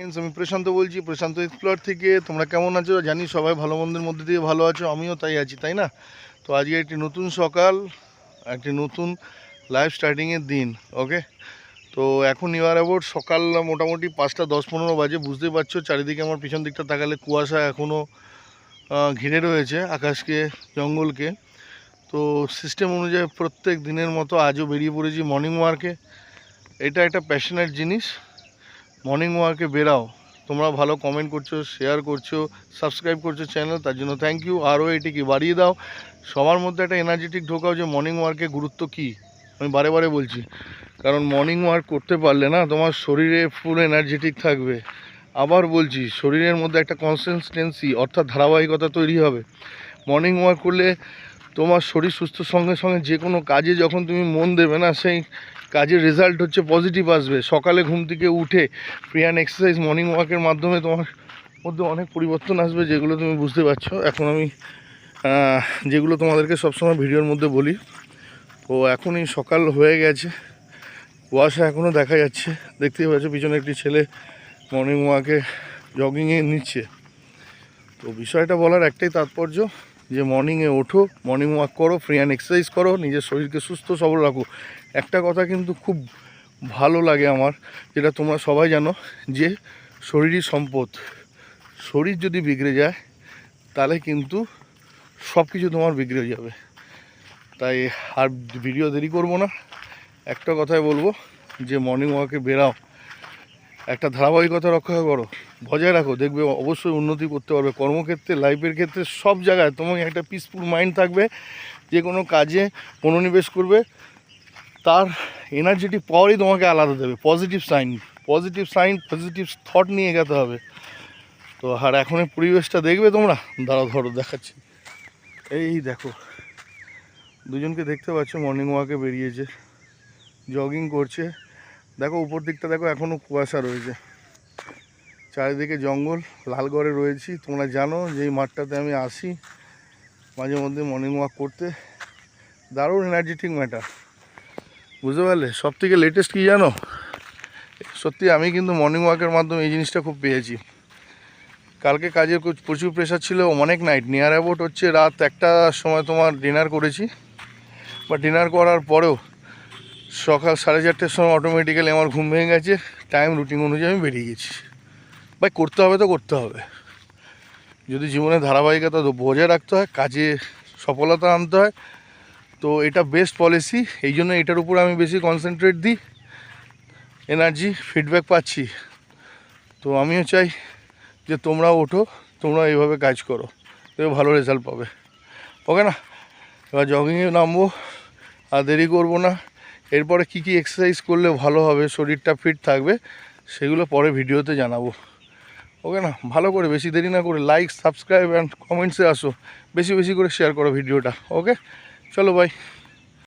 আমি প্রশান্ত বলছি। প্রশান্ত এক্সপ্লোর থেকে তোমরা কেমন আছো? জানি সবাই ভালো মন্দের মধ্যে দিয়ে ভালো আছো, আমিও তাই আছি, তাই না? তো আজকে একটি নতুন সকাল, একটি নতুন লাইভ স্টার্টিংয়ের দিন ওকে তো এখন নিউয়ার অ্যাবাউট সকাল মোটামুটি পাঁচটা দশ পনেরো বাজে বুঝতেই পারছ? চারিদিকে আমার পিছন দিকটা তাকালে কুয়াশা এখনও ঘিরে রয়েছে আকাশকে, জঙ্গলকে। তো সিস্টেম অনুযায়ী প্রত্যেক দিনের মতো আজও বেরিয়ে পড়েছি মর্নিং ওয়ার্কে এটা একটা প্যাশনেট জিনিস। মর্নিং ওয়াকে বেরাও। তোমরা ভালো কমেন্ট করছ শেয়ার করছ সাবস্ক্রাইব করছ চ্যানেল তার জন্য থ্যাংক ইউ আরও এটিকে বাড়িয়ে দাও। সবার মধ্যে একটা এনার্জেটিক ঢোকাও যে মর্নিং ওয়ার্কের গুরুত্ব কী? আমি বারে বারে বলছি, কারণ মর্নিং ওয়ার্ক করতে পারলে না তোমার শরীরে ফুল এনার্জেটিক থাকবে। আবার বলছি, শরীরের মধ্যে একটা কনসিস্টেন্সি অর্থাৎ ধারাবাহিকতা তৈরি হবে। মর্নিং ওয়াক করলে তোমার শরীর সুস্থ সঙ্গে সঙ্গে যে কোনো কাজে যখন তুমি মন দেবে না, সেই কাজের রেজাল্ট হচ্ছে পজিটিভ আসবে। সকালে ঘুম থেকে উঠে প্রিয়ান এক্সারসাইজ মর্নিং ওয়াকের মাধ্যমে তোমার মধ্যে অনেক পরিবর্তন আসবে, যেগুলো তুমি বুঝতে পারছ। এখন আমি যেগুলো তোমাদেরকে সবসময় ভিডিওর মধ্যে বলি। তো এখনই সকাল হয়ে গেছে। কুয়াশা এখনও দেখা যাচ্ছে। দেখতেই পাচ্ছ পিছনে একটি ছেলে মর্নিং ওয়াকে জগিংয়ে নিচ্ছে। তো বিষয়টা বলার একটাই তাৎপর্য যে মর্নিংয়ে ওঠো মর্নিং ওয়াক করো ফ্রি অ্যান্ড এক্সারসাইজ করো, নিজের শরীরকে সুস্থ সবল রাখো। একটা কথা কিন্তু খুব ভালো লাগে আমার, যেটা তোমরা সবাই জানো, যে শরীরই সম্পদ। শরীর যদি বিগড়ে যায়, তাহলে কিন্তু সব কিছু তোমার বিগড়ে যাবে। তাই আর ভিডিও দেরি করব না। একটা কথাই বলব, যে মর্নিং ওয়াকে বেরাও একটা ধারাবাহিকতা রক্ষা করো, বজায় রাখো, দেখবে অবশ্যই উন্নতি করতে পারবে। কর্মক্ষেত্রে লাইফের ক্ষেত্রে সব জায়গায় তোমার একটা পিসফুল মাইন্ড থাকবে, যে কোনো কাজে মনোনিবেশ করবে। তার এনার্জেটিক পাওয়ারই তোমাকে আলাদা দেবে positive sign positive sign positive thought নিয়ে যেতে হবে। তো আর এখন পরিবেশটা দেখবে তোমরা? দাঁড়া ধরো, দেখাচ্ছি। এই দেখো, দুজনকে দেখতে পাচ্ছ মর্নিং ওয়াকে বেরিয়েছে জগিং করছে। দেখো, উপর দিকটা দেখো এখনও কুয়াশা রয়েছে। চারিদিকে জঙ্গল, লালগড়ে রয়েছি। তোমরা জানো যে এই মাঠটাতে আমি আসি মাঝে মধ্যে মর্নিং ওয়াক করতে। দারুণ এনার্জেটিক ম্যাটার বুঝতে পারলে? সব থেকে লেটেস্ট কী জানো? সত্যি আমি কিন্তু মর্নিং ওয়াকের মাধ্যমে এই জিনিসটা খুব পেয়েছি। কালকে কাজের প্রচুর প্রেশার ছিল, অনেক নাইট নিয়ার অ্যাবাউট হচ্ছে রাত একটার সময় তোমার ডিনার করেছি। বা ডিনার করার পরেও সকাল সাড়ে চারটের সময় অটোমেটিক্যালি আমার ঘুম ভেঙে গেছে টাইম রুটিন অনুযায়ী আমি বেরিয়ে গেছি। ভাই, করতে হবে তো করতে হবে। যদি জীবনে ধারাবাহিকতা তো বজায় রাখতে হয়, কাজে সফলতা আনতে হয়, তো এটা বেস্ট পলিসি এই জন্য এটার উপর আমি বেশি কনসেন্ট্রেট দিই এনার্জি ফিডব্যাক পাচ্ছি। তো আমিও চাই যে তোমরাও ওঠো, তোমরা এইভাবে কাজ করো তবে ভালো রেজাল্ট পাবে। ওকে না? এবার জগিংয়ে নামবো, আর দেরি করব না। এরপরে কি কি এক্সারসাইজ করলে ভালো হবে, শরীরটা ফিট থাকবে, সেগুলো পরে ভিডিওতে জানাব। ওকে না? ভালো করে, বেশি দেরি না করে লাইক সাবস্ক্রাইব অ্যান্ড কমেন্টসে আসো। বেশি বেশি করে শেয়ার করো ভিডিওটা, ওকে? চলো বাই